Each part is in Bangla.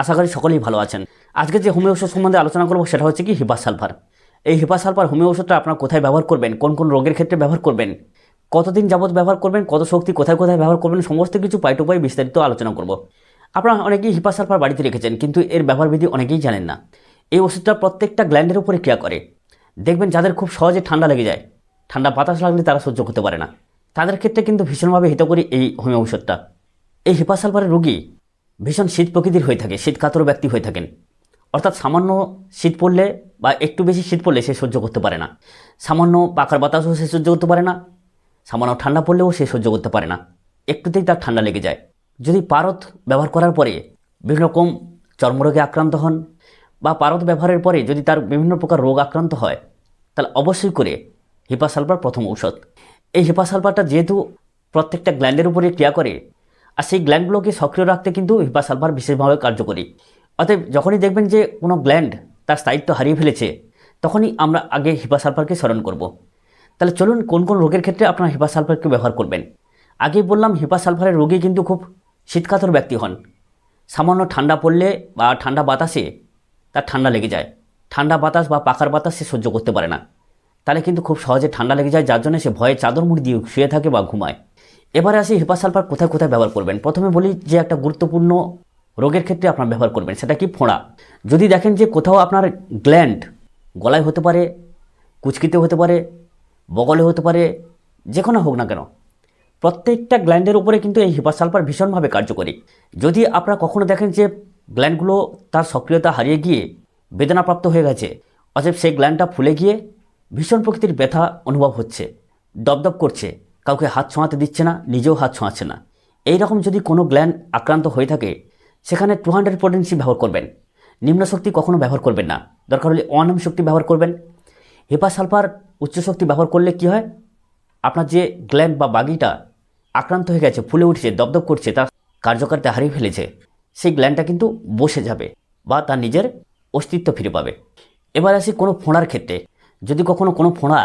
আশা করি সকলেই ভালো আছেন। আজকে যে হোমিও ওষুধ সম্বন্ধে আলোচনা করব সেটা হচ্ছে কি হিপা সালফার। এই হিপা সালফার হোমিও ওষুধটা আপনার কোথায় ব্যবহার করবেন, কোন কোন রোগের ক্ষেত্রে ব্যবহার করবেন, কতদিন যাবত ব্যবহার করবেন, কত শক্তি কোথায় কোথায় ব্যবহার করবেন, সমস্ত কিছু পাই টু পাই বিস্তারিত আলোচনা করব। আপনারা অনেকেই হিপা সালফার বাড়িতে রেখেছেন, কিন্তু এর ব্যবহার বিধি অনেকেই জানেন না। এই ওষুধটা প্রত্যেকটা গ্ল্যান্ডের উপরে ক্রিয়া করে। দেখবেন যাদের খুব সহজে ঠান্ডা লেগে যায়, ঠান্ডা বাতাস লাগলে তারা সহ্য করতে পারে না। তাদের ক্ষেত্রে কিন্তু ভীষণভাবে হিতকরী এই হোমিও ওষুধটা। এই হিপা সালফারের রোগী ভীষণ শীত প্রকৃতির হয়ে থাকে, শীত কাতর ব্যক্তি হয়ে থাকেন। অর্থাৎ সামান্য শীত পড়লে বা একটু বেশি শীত পড়লে সে সহ্য করতে পারে না। সামান্য পাখার বাতাসও সে সহ্য করতে পারে না, সামান্য ঠান্ডা পড়লেও সে সহ্য করতে পারে না। একটুতেই তার ঠান্ডা লেগে যায়। যদি পারদ ব্যবহার করার পরে বিভিন্ন রকম চর্মরোগে আক্রান্ত হন বা পারদ ব্যবহারের পরে যদি তার বিভিন্ন প্রকার রোগ আক্রান্ত হয়, তাহলে অবশ্যই করে হিপা সালফার প্রথম ঔষধ। এই হিপা সালফারটা যেহেতু প্রত্যেকটা গ্ল্যান্ডের উপরে ক্রিয়া করে আর সেই গ্ল্যান্ডগুলোকে সক্রিয় রাখতে কিন্তু হিপা সালফার বিশেষভাবে কার্যকরী। অতএব যখনই দেখবেন যে কোনো গ্ল্যান্ড তার স্থায়িত্ব হারিয়ে ফেলেছে, তখনই আমরা আগে হিপা সালফারকে স্মরণ করব। তাহলে চলুন কোন কোন রোগের ক্ষেত্রে আপনার হিপা সালফারকে ব্যবহার করবেন। আগেই বললাম, হিপা সালফারের রোগী কিন্তু খুব শীতকাতর ব্যক্তি হন। সামান্য ঠান্ডা পড়লে বা ঠান্ডা বাতাসে তার ঠান্ডা লেগে যায়। ঠান্ডা বাতাস বা পাখার বাতাস সে সহ্য করতে পারে না। তাহলে কিন্তু খুব সহজে ঠান্ডা লেগে যায়, যার জন্য সে ভয়ে চাদর মুড়ি দিয়ে শুয়ে থাকে বা ঘুমায়। এবারে আসি হিপা সালফার কোথায় কোথায় ব্যবহার করবেন। প্রথমে বলি যে একটা গুরুত্বপূর্ণ রোগের ক্ষেত্রে আপনার ব্যবহার করবেন, সেটা কি ফোঁড়া। যদি দেখেন যে কোথাও আপনার গ্ল্যান্ড গলায় হতে পারে কুচকিতে হতে পারে, বগলে হতে পারে, যে কোনো হোক না কেন, প্রত্যেকটা গ্ল্যান্ডের উপরে কিন্তু এই হিপা সালফার ভীষণভাবে কার্যকরী। যদি আপনারা কখনো দেখেন যে গ্ল্যান্ডগুলো তার সক্রিয়তা হারিয়ে গিয়ে বেদনাপ্রাপ্ত হয়ে গেছে, অতএব সেই গ্ল্যান্ডটা ফুলে গিয়ে ভীষণ প্রকৃতির ব্যথা অনুভব হচ্ছে, দপদপ করছে কাউকে হাত ছোঁয়াতে দিচ্ছে না, নিজেও হাত ছোঁয়াচ্ছে না। এই রকম যদি কোনো গ্ল্যান্ড আক্রান্ত হয়ে থাকে, সেখানে টু হান্ড্রেড পোটেন্সি ব্যবহার করবেন। নিম্ন শক্তি কখনো ব্যবহার করবেন না। দরকার হলে অনাম শক্তি ব্যবহার করবেন। হেপা সালফার উচ্চ শক্তি ব্যবহার করলে কি হয়? আপনার যে গ্ল্যান্ড বা বাগিটা আক্রান্ত হয়ে গেছে, ফুলে উঠছে, দপদপ করছে, তার কার্যকারিতা হারিয়ে ফেলেছে, সেই গ্ল্যান্ডটা কিন্তু বসে যাবে বা তার নিজের অস্তিত্ব ফিরে পাবে। এবার আসি কোনো ফোঁড়ার ক্ষেত্রে। যদি কখনো কোনো ফোঁড়া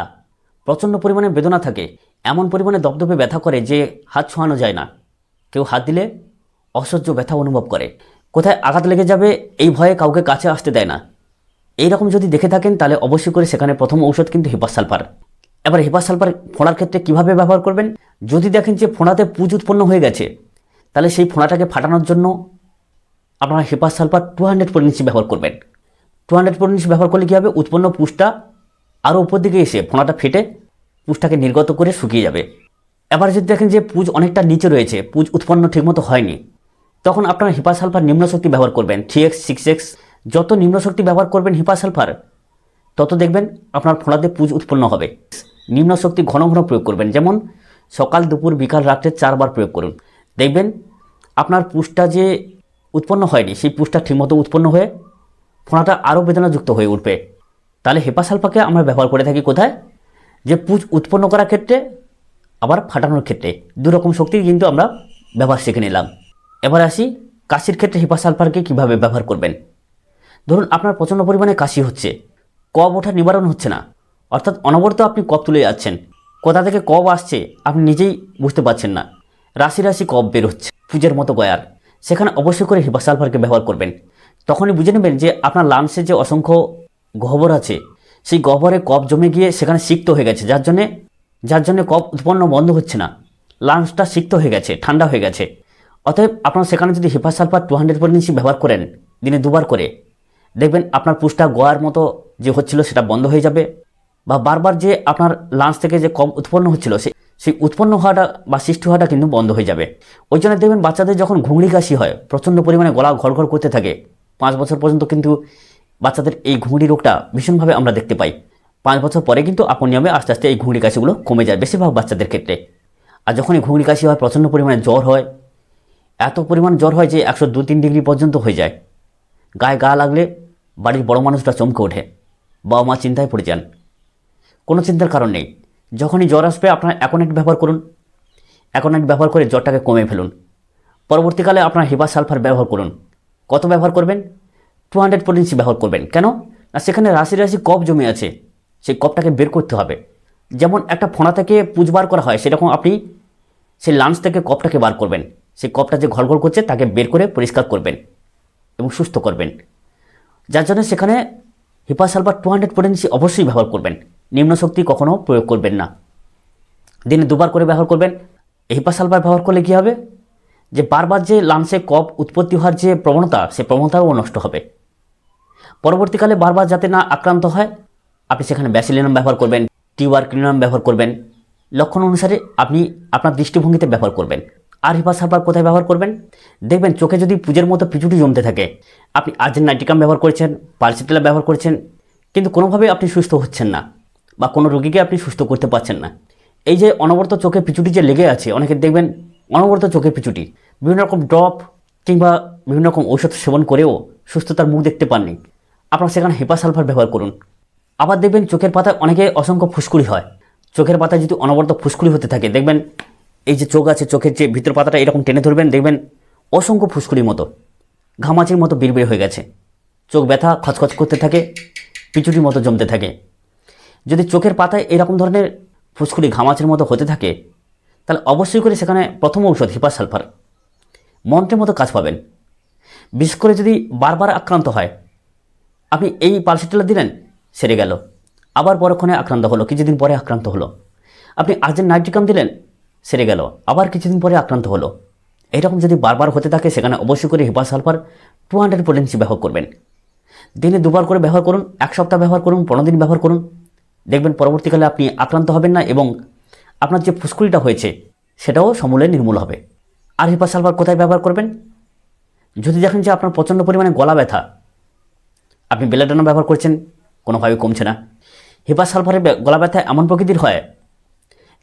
প্রচণ্ড পরিমাণে বেদনা থাকে এমন পরিমাণে দপদপে ব্যথা করে যে হাত ছোঁয়ানো যায় না। কেউ হাত দিলে অসহ্য ব্যথা অনুভব করে। কোথায় আঘাত লেগে যাবে এই ভয়ে কাউকে কাছে আসতে দেয় না। এই রকম যদি দেখে থাকেন, তাহলে অবশ্যই করে সেখানে প্রথম ঔষধ কিন্তু হিপাস সালফার। এবার হিপাস সালফার ফোঁড়ার ক্ষেত্রে কীভাবে ব্যবহার করবেন? যদি দেখেন যে ফোঁড়াতে পুজ উৎপন্ন হয়ে গেছে, তাহলে সেই ফোঁড়াটাকে ফাটানোর জন্য আপনারা হিপাস সালফার টু হান্ড্রেড পরিনিশি ব্যবহার করবেন। টু হান্ড্রেড পরিনিশি ব্যবহার করলে কী হবে? উৎপন্ন পুষটা আরও উপর দিকে এসে ফোঁড়াটা ফেটে পুষটাকে নির্গত করে শুকিয়ে যাবে। এবার যদি দেখেন যে পুজ অনেকটা নিচে রয়েছে, পুজ উৎপন্ন ঠিকমতো হয়নি, তখন আপনারা হিপা সালফার নিম্ন শক্তি ব্যবহার করবেন, থ্রি এক্স, সিক্স এক্স, যত নিম্ন শক্তি ব্যবহার করবেন হিপা সালফার, তত দেখবেন আপনার ফোঁড়াতে পুজ উৎপন্ন হবে। নিম্ন শক্তি ঘন ঘন প্রয়োগ করবেন, যেমন সকাল, দুপুর, বিকাল, রাত্রে চারবার প্রয়োগ করুন। দেখবেন আপনার পুষটা যে উৎপন্ন হয়নি, সেই পুষটা ঠিকমতো উৎপন্ন হয়ে ফোঁড়াটা আরও বেদনাযুক্ত হয়ে উঠবে। তাহলে হেপা সালফাকে আমরা ব্যবহার করে থাকি কোথায়? যে পুজ উৎপন্ন করার ক্ষেত্রে, আবার ফাটানোর ক্ষেত্রে। দুরকম শক্তির কিন্তু আমরা ব্যবহার শিখে নিলাম। এবার আসি কাশির ক্ষেত্রে হিপা সালফারকে কীভাবে ব্যবহার করবেন। ধরুন আপনার প্রচণ্ড পরিমাণে কাশি হচ্ছে। কব ওঠা নিবারণ হচ্ছে না। অর্থাৎ অনবরত আপনি কব তুলে যাচ্ছেন। কোথা থেকে কব আসছে আপনি নিজেই বুঝতে পারছেন না। রাশি রাশি কব বের হচ্ছে পুজোর মতো গয়ার। সেখানে অবশ্যই করে হিপা সালফারকে ব্যবহার করবেন। তখনই বুঝে নেবেন যে আপনার লাংসে যে অসংখ্য গহ্বর আছে সেই গহ্বরে কপ জমে গিয়ে সেখানে সিক্ত হয়ে গেছে। যার জন্যে যার জন্য কপ উৎপন্ন বন্ধ হচ্ছে না। লাংসটা সিক্ত হয়ে গেছে, ঠান্ডা হয়ে গেছে। অতএব আপনার সেখানে যদি হিপা সালফার টু হান্ড্রেড পরিনিশি ব্যবহার করেন, দিনে দুবার করে, দেখবেন আপনার পুষ্টা গোয়ার মতো যে হচ্ছিল সেটা বন্ধ হয়ে যাবে। বা বারবার যে আপনার লাঞ্চ থেকে যে কম উৎপন্ন হচ্ছিল, সে সেই উৎপন্ন হওয়াটা বা সৃষ্টি হওয়াটা কিন্তু বন্ধ হয়ে যাবে। ওই জন্য দেখবেন বাচ্চাদের যখন ঘুঙড়ি কাশি হয়, প্রচণ্ড পরিমাণে গলা ঘর ঘর করতে থাকে। পাঁচ বছর পর্যন্ত কিন্তু বাচ্চাদের এই ঘুঙড়ি রোগটা ভীষণভাবে আমরা দেখতে পাই। পাঁচ বছর পরে কিন্তু আপন নিয়মে আস্তে আস্তে এই ঘুঙড়ি কাশিগুলো কমে যায় বেশিরভাগ বাচ্চাদের ক্ষেত্রে। আর যখন এই ঘুঙড়ি কাশি হয়, প্রচণ্ড পরিমাণে জ্বর হয়, এত পরিমাণ জ্বর হয় যে একশো দু তিন ডিগ্রি পর্যন্ত হয়ে যায়। গায়ে গা লাগলে বাড়ির বড় মানুষরা চমকে ওঠে, বাবা মা চিন্তায় পড়ে যান। কোনো চিন্তার কারণ নেই। যখনই জ্বর আসবে, আপনার অ্যাকোনেট ব্যবহার করুন। অ্যাকোনেট ব্যবহার করে জ্বরটাকে কমে ফেলুন। পরবর্তীকালে আপনার হিবা সালফার ব্যবহার করুন। কত ব্যবহার করবেন? টু হান্ড্রেড পোটেন্সি ব্যবহার করবেন। কেন? না, সেখানে রাশি রাশি কপ জমে আছে। সেই কপটাকে বের করতে হবে। যেমন একটা ফোঁড়া থেকে পুজ বার করা হয়, সেরকম আপনি সেই লাঞ্চ থেকে কপটাকে বার করবেন। সেই কপটা যে ঘর ঘর করছে, তাকে বের করে পরিষ্কার করবেন এবং সুস্থ করবেন। যার জন্য সেখানে হিপাসালফার টু হান্ড্রেড পোটেন্সি অবশ্যই ব্যবহার করবেন। নিম্ন শক্তি কখনও প্রয়োগ করবেন না। দিনে দুবার করে ব্যবহার করবেন। এই হিপাসালফার ব্যবহার করলে কী হবে? যে বারবার যে লাংসে কফ উৎপত্তি হওয়ার যে প্রবণতা, সে প্রবণতাও নষ্ট হবে। পরবর্তীকালে বারবার যাতে না আক্রান্ত হয়, আপনি সেখানে ব্যাসিলিনাম ব্যবহার করবেন, টিউবার ক্লিনাম ব্যবহার করবেন। লক্ষণ অনুসারে আপনি আপনার দৃষ্টিভঙ্গিতে ব্যবহার করবেন। আর হিপা সার্ভার কোথায় ব্যবহার করবেন? দেখবেন চোখে যদি পুজোর মতো পিছুটি জমতে থাকে। আপনি আর্জেন্ট নাইটিকাম ব্যবহার করেছেন পালসিটেলা ব্যবহার করেছেন, কিন্তু কোনোভাবে আপনি সুস্থ হচ্ছেন না বা কোনো রোগীকে আপনি সুস্থ করতে পারছেন না। এই যে অনবরত চোখে পিছুটি যে লেগে আছে, অনেকে দেখবেন অনবরত চোখে পিছুটি বিভিন্ন রকম ড্রপ কিংবা বিভিন্ন রকম ঔষধ সেবন করেও সুস্থতার মুখ দেখতে পাননি। আপনারা সেখানে হেপা সালফার ব্যবহার করুন। আবার দেখবেন চোখের পাতায় অনেকে অসংখ্য ফুসকুড়ি হয়। চোখের পাতায় যদি অনবরত ফুসকুড়ি হতে থাকে, দেখবেন এই যে চোখ আছে, চোখের যে ভিতর পাতাটা এরকম টেনে ধরবেন, দেখবেন অসংখ্য ফুসকুড়ির মতো। ঘামাচির মতো বিড়বিড় হয়ে গেছে। চোখ ব্যথা, খচখচ করতে থাকে পিচুটির মতো জমতে থাকে। যদি চোখের পাতায় এরকম ধরনের ফুসকুড়ি ঘামাচির মতো হতে থাকে, তাহলে অবশ্যই করে সেখানে প্রথম ঔষধ হিপা সালফার। মন্ত্রের মতো কাজ পাবেন। বিশেষ করে যদি বারবার আক্রান্ত হয় আপনি এই পালসিটেলা দিলেন, সেরে গেল। আবার পরক্ষণে আক্রান্ত হলো, কিছুদিন পরে আক্রান্ত হলো। আপনি আর্জেন্ট নাইট্রিকাম দিলেন, সেরে গেল। আবার কিছুদিন পরে আক্রান্ত হলো। এরকম যদি বারবার হতে থাকে, সেখানে অবশ্যই করে hepar sulphur two hundred potency ব্যবহার করবেন। দিনে দুবার করে ব্যবহার করুন, এক সপ্তাহ ব্যবহার করুন, পনেরো দিন ব্যবহার করুন। দেখবেন পরবর্তীকালে আপনি আক্রান্ত হবেন না এবং আপনার যে ফুসকুড়িটা হয়েছে, সেটাও সমূলে নির্মূল হবে। আর হিপা সালফার কোথায় ব্যবহার করবেন? যদি দেখেন যে আপনার প্রচণ্ড পরিমাণে গলা ব্যথা আপনি বেলাডানা ব্যবহার করছেন কোনোভাবে কমছে না। হিপা সালফারের গলা ব্যথা এমন প্রকৃতির হয়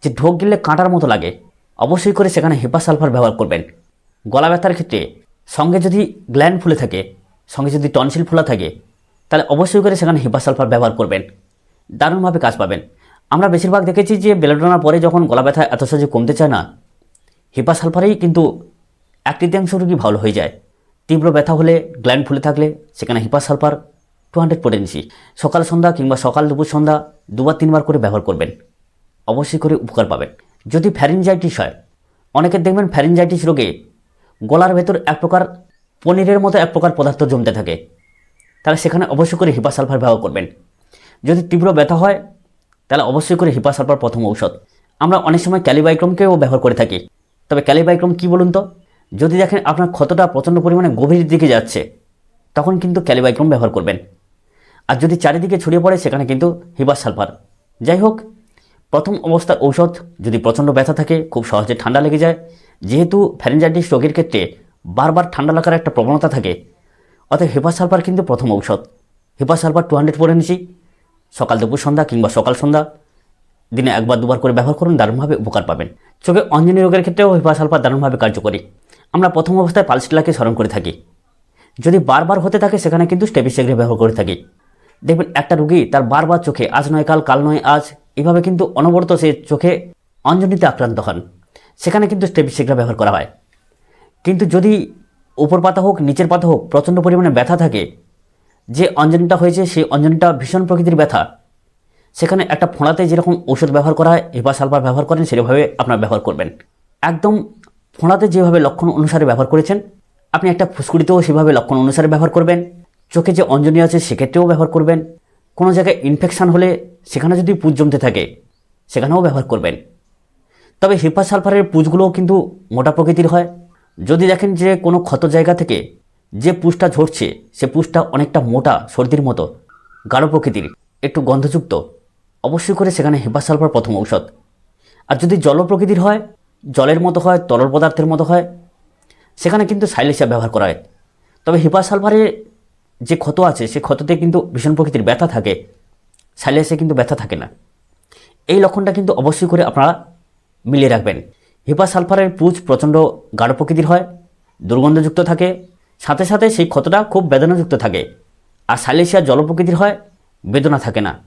যে ঢোক গিললে কাঁটার মতো লাগে। অবশ্যই করে সেখানে হিপা সালফার ব্যবহার করবেন। গলা ব্যথার ক্ষেত্রে সঙ্গে যদি গ্ল্যান্ড ফুলে থাকে, সঙ্গে যদি টনসিল ফোলা থাকে, তাহলে অবশ্যই করে সেখানে হিপা সালফার ব্যবহার করবেন। দারুণভাবে কাজ পাবেন। আমরা বেশিরভাগ দেখেছি যে বেলাডোনার পরে যখন গলা ব্যথা এত সহজে কমতে চায় না হিপা সালফারেই কিন্তু এক তৃতীয়াংশ রোগী ভালো হয়ে যায়। তীব্র ব্যথা হলে গ্ল্যান্ড ফুলে থাকলে সেখানে hepar sulphur two hundred potency সকাল সন্ধ্যা কিংবা সকাল দুপুর সন্ধ্যা দুবার তিনবার করে ব্যবহার করবেন। অবশ্যই করে উপকার পাবেন। যদি ফ্যারিনজাইটিস হয় অনেকের দেখবেন ফ্যারিনজাইটিস রোগে গলার ভেতর এক প্রকার পনিরের মতো এক প্রকার পদার্থ জমতে থাকে। তাহলে সেখানে অবশ্যই করে হিপা সালফার ব্যবহার করবেন। যদি তীব্র ব্যথা হয়, তাহলে অবশ্যই করে হিপা সালফার প্রথম ঔষধ। আমরা অনেক সময় ক্যালিবাইক্রমকেও ব্যবহার করে থাকি। তবে ক্যালিবাইক্রম কী বলুন তো? যদি দেখেন আপনার ক্ষতটা প্রচণ্ড পরিমাণে গভীর দিকে যাচ্ছে, তখন কিন্তু ক্যালিবাইক্রম ব্যবহার করবেন। আর যদি চারিদিকে ছড়িয়ে পড়ে, সেখানে কিন্তু হিবাস সালফার। যাই হোক, প্রথম অবস্থার ঔষধ যদি প্রচণ্ড ব্যথা থাকে, খুব সহজে ঠান্ডা লেগে যায়। যেহেতু ফ্যারেঞ্জাইটিস রোগের ক্ষেত্রে বারবার ঠান্ডা লাগার একটা প্রবণতা থাকে, অতএব হিপাস সালফার কিন্তু প্রথম ঔষধ। হিপাস সালফার টু হান্ড্রেড পরে নিছি। সকাল দুপুর সন্ধ্যা কিংবা সকাল সন্ধ্যা। দিনে একবার, দুবার করে ব্যবহার করুন, দারুণভাবে উপকার পাবেন। চোখে অঞ্জনী রোগের ক্ষেত্রেও হিপাস সালফার দারুণভাবে কার্যকরী। আমরা প্রথম অবস্থায় পালসিটলাকে স্মরণ করে থাকি। যদি বারবার হতে থাকে, সেখানে কিন্তু স্টেপিসেগ্রে ব্যবহার করে থাকি। দেখবেন একটা রুগী তার বারবার চোখে, আজ নয়, কাল কাল নয়, আজ। এভাবে কিন্তু অনবরত সে চোখে অঞ্জনিতে আক্রান্ত হন। সেখানে কিন্তু স্টেপিসেগ্রা ব্যবহার করা হয়। কিন্তু যদি উপর পাতা হোক, নিচের পাতা হোক, প্রচণ্ড পরিমাণে ব্যথা থাকে, যে অঞ্জনটা হয়েছে সেই অঞ্জনটা ভীষণ প্রকৃতির ব্যথা। সেখানে একটা ফোঁড়াতে যেরকম ওষুধ ব্যবহার করা হয়, এবার সালফার ব্যবহার করেন, সেভাবে আপনার ব্যবহার করবেন। একদম ফোঁড়াতে যেভাবে লক্ষণ অনুসারে ব্যবহার করেছেন, আপনি একটা ফুসকুড়িতেও সেভাবে লক্ষণ অনুসারে ব্যবহার করবেন। চোখে যে অঞ্জনি আছে, সেক্ষেত্রেও ব্যবহার করবেন। কোনো জায়গায় ইনফেকশন হলে সেখানে যদি পুজ জমতে থাকে, সেখানেও ব্যবহার করবেন। তবে হিপা সালফারের পুজগুলোও কিন্তু মোটা প্রকৃতির হয়। যদি দেখেন যে কোনো ক্ষত জায়গা থেকে যে পুষটা ঝরছে, সে পুষটা অনেকটা মোটা, সর্দির মতো, গাঢ় প্রকৃতির, একটু গন্ধযুক্ত, অবশ্যই করে সেখানে হিপা সালফার প্রথম ঔষধ। আর যদি জল প্রকৃতির হয়, জলের মতো হয়, তরল পদার্থের মতো হয়, সেখানে কিন্তু সাইলেসিয়া ব্যবহার করা হয়। তবে হিপা সালফারের যে ক্ষত আছে, সে ক্ষততে কিন্তু ভীষণ প্রকৃতির ব্যথা থাকে। সাইলেসে কিন্তু ব্যথা থাকে না। এই লক্ষণটা কিন্তু অবশ্যই করে আপনারা মিলিয়ে রাখবেন। হিপা সালফারের পুজ প্রচণ্ড গাঢ় প্রকৃতির হয়, দুর্গন্ধযুক্ত থাকে। সাথে সাথে সেই ক্ষতটা খুব বেদনাযুক্ত থাকে। আর সাইলেসিয়া জল প্রকৃতির হয়, বেদনা থাকে না।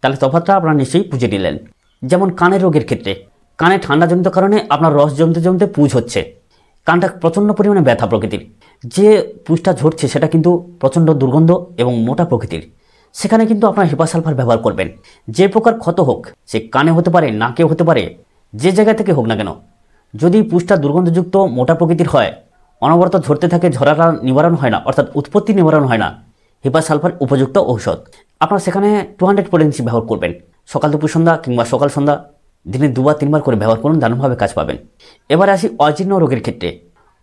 তাহলে তফাৎটা আপনারা নিশ্চয়ই বুঝে নিলেন। যেমন কানের রোগের ক্ষেত্রে, কানে ঠান্ডাজনিত কারণে আপনার রস জমতে জমতে পুজ হচ্ছে। কানটা প্রচণ্ড পরিমাণে ব্যথা প্রকৃতির। যে পুজটা ঝরছে সেটা কিন্তু প্রচণ্ড দুর্গন্ধ এবং মোটা প্রকৃতির। সেখানে কিন্তু আপনার হিপাসালফার ব্যবহার করবেন। যে প্রকার ক্ষত হোক, সে কানে হতে পারে, নাকে হতে পারে, যে জায়গা থেকে হোক না কেন। যদি পুজটা দুর্গন্ধযুক্ত মোটা প্রকৃতির হয়, অনবরত ঝরতে থাকে ঝরাটা নিবারণ হয় না, অর্থাৎ উৎপত্তি নিবারণ হয় না হিপা সালফার উপযুক্ত ঔষধ। আপনারা সেখানে টু হান্ড্রেড পোটেন্সি ব্যবহার করবেন। সকাল দুপুর সন্ধ্যা কিংবা সকাল সন্ধ্যা দিনে দুবার, তিনবার করে ব্যবহার করুন, দারুণভাবে কাজ পাবেন। এবারে আসি অজীর্ণ রোগের ক্ষেত্রে।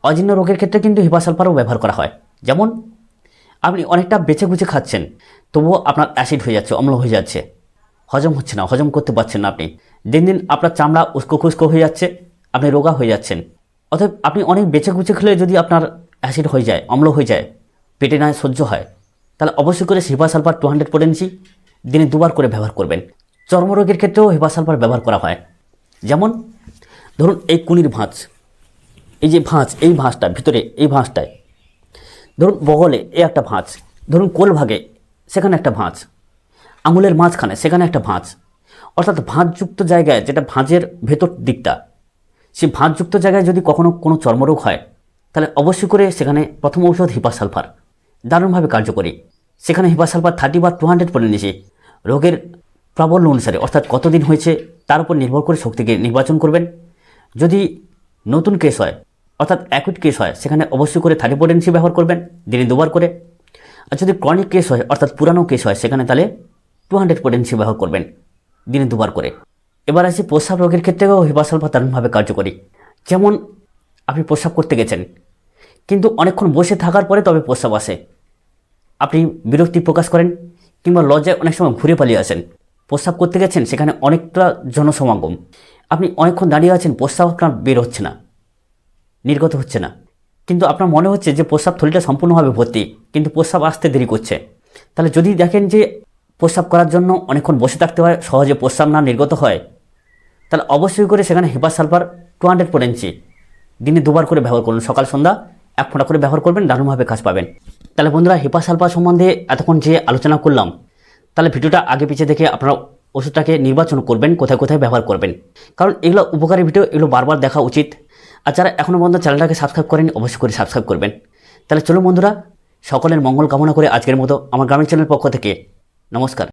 অজীর্ণ রোগের ক্ষেত্রে কিন্তু হিপা সালফারও ব্যবহার করা হয়। যেমন, আপনি অনেকটা বেছে গুছে খাচ্ছেন, তবুও আপনার অ্যাসিড হয়ে যাচ্ছে, অম্ল হয়ে যাচ্ছে। হজম হচ্ছে না, হজম করতে পারছেন না আপনি। দিন দিন আপনার চামড়া উস্কো খুস্কো হয়ে যাচ্ছে, আপনি রোগা হয়ে যাচ্ছেন। অতএব আপনি অনেক বেছে গুছে খেলে যদি আপনার অ্যাসিড হয়ে যায়, অম্ল হয়ে যায়, পেটে না সহ্য হয়, তাহলে অবশ্যই করে hepar sulphur two hundred potency দিনে দুবার করে ব্যবহার করবেন। চর্মরোগের ক্ষেত্রেও হিপা সালফার ব্যবহার করা হয়। যেমন, ধরুন এই কুনির ভাঁজ। এই যে ভাঁজ, এই ভাঁজটা, ভিতরে এই ভাঁজটায়। ধরুন বগলে এ একটা ভাঁজ, ধরুন কোল ভাগে সেখানে একটা ভাঁজ, আঙুলের মাঝখানে সেখানে একটা ভাঁজ। অর্থাৎ ভাঁজযুক্ত জায়গায় যেটা ভাঁজের ভেতর দিকটা, সেই ভাঁজযুক্ত জায়গায় যদি কখনো কোনো চর্মরোগ হয়, তাহলে অবশ্যই করে সেখানে প্রথম ঔষধ হিপা সালফার দারুণভাবে কার্যকরী। সেখানে হিপা সালফার থার্টি বা টু হান্ড্রেড পরে নিয়েছে রোগের প্রাবল্য অনুসারে, অর্থাৎ কতদিন হয়েছে, তার উপর নির্ভর করে শক্তিকে নির্বাচন করবেন। যদি নতুন কেস হয়, অর্থাৎ অ্যাকুইট কেস হয়, সেখানে অবশ্যই করে থার্টি পোটেন্সি ব্যবহার করবেন, দিনে দুবার করে। আর যদি ক্রনিক কেস হয়, অর্থাৎ পুরানো কেস হয়, সেখানে তাহলে টু হান্ড্রেড পোটেন্সি ব্যবহার করবেন, দিনে দুবার করে। এবার আসি প্রস্রাব রোগের ক্ষেত্রেও হিপাসালফা দারুণভাবে কার্যকরী। যেমন আপনি প্রস্রাব করতে গেছেন, কিন্তু অনেকক্ষণ বসে থাকার পরে তবে প্রস্রাব আসে। আপনি বিরক্তি প্রকাশ করেন, কিংবা লজ্জায় অনেক সময় ঘুরে পালিয়ে আসেন। প্রস্রাব করতে গেছেন, সেখানে অনেকটা জনসমাগম। আপনি অনেকক্ষণ দাঁড়িয়ে আছেন প্রস্রাব আপনার বের হচ্ছে না, নির্গত হচ্ছে না। কিন্তু আপনার মনে হচ্ছে যে প্রস্রাব থলিটা সম্পূর্ণভাবে ভর্তি, কিন্তু প্রস্রাব আসতে দেরি করছে। তাহলে যদি দেখেন যে প্রস্রাব করার জন্য অনেকক্ষণ বসে থাকতে হয়, সহজে প্রস্রাব না নির্গত হয়, তাহলে অবশ্যই করে সেখানে hepar sulphur two hundred potency দিনে দুবার করে ব্যবহার করুন। সকাল, সন্ধ্যা এক ফোঁটা করে ব্যবহার করবেন, দারুণভাবে কাজ পাবেন। তাহলে বন্ধুরা হিপা সালফার সম্বন্ধে এতক্ষণ যে আলোচনা করলাম তাহলে ভিডিওটা আগে পিছিয়ে দেখে আপনারা ওষুধটাকে নির্বাচন করবেন, কোথায় কোথায় ব্যবহার করবেন। কারণ এগুলো উপকারী ভিডিও, এগুলো বারবার দেখা উচিত। আর যারা এখনও পর্যন্ত চ্যানেলটাকে সাবস্ক্রাইব করেন অবশ্যই করে সাবস্ক্রাইব করবেন। তাহলে চলুন বন্ধুরা, সকলের মঙ্গল কামনা করে আজকের মতো আমার গ্রামীণ চ্যানেলের পক্ষ থেকে নমস্কার।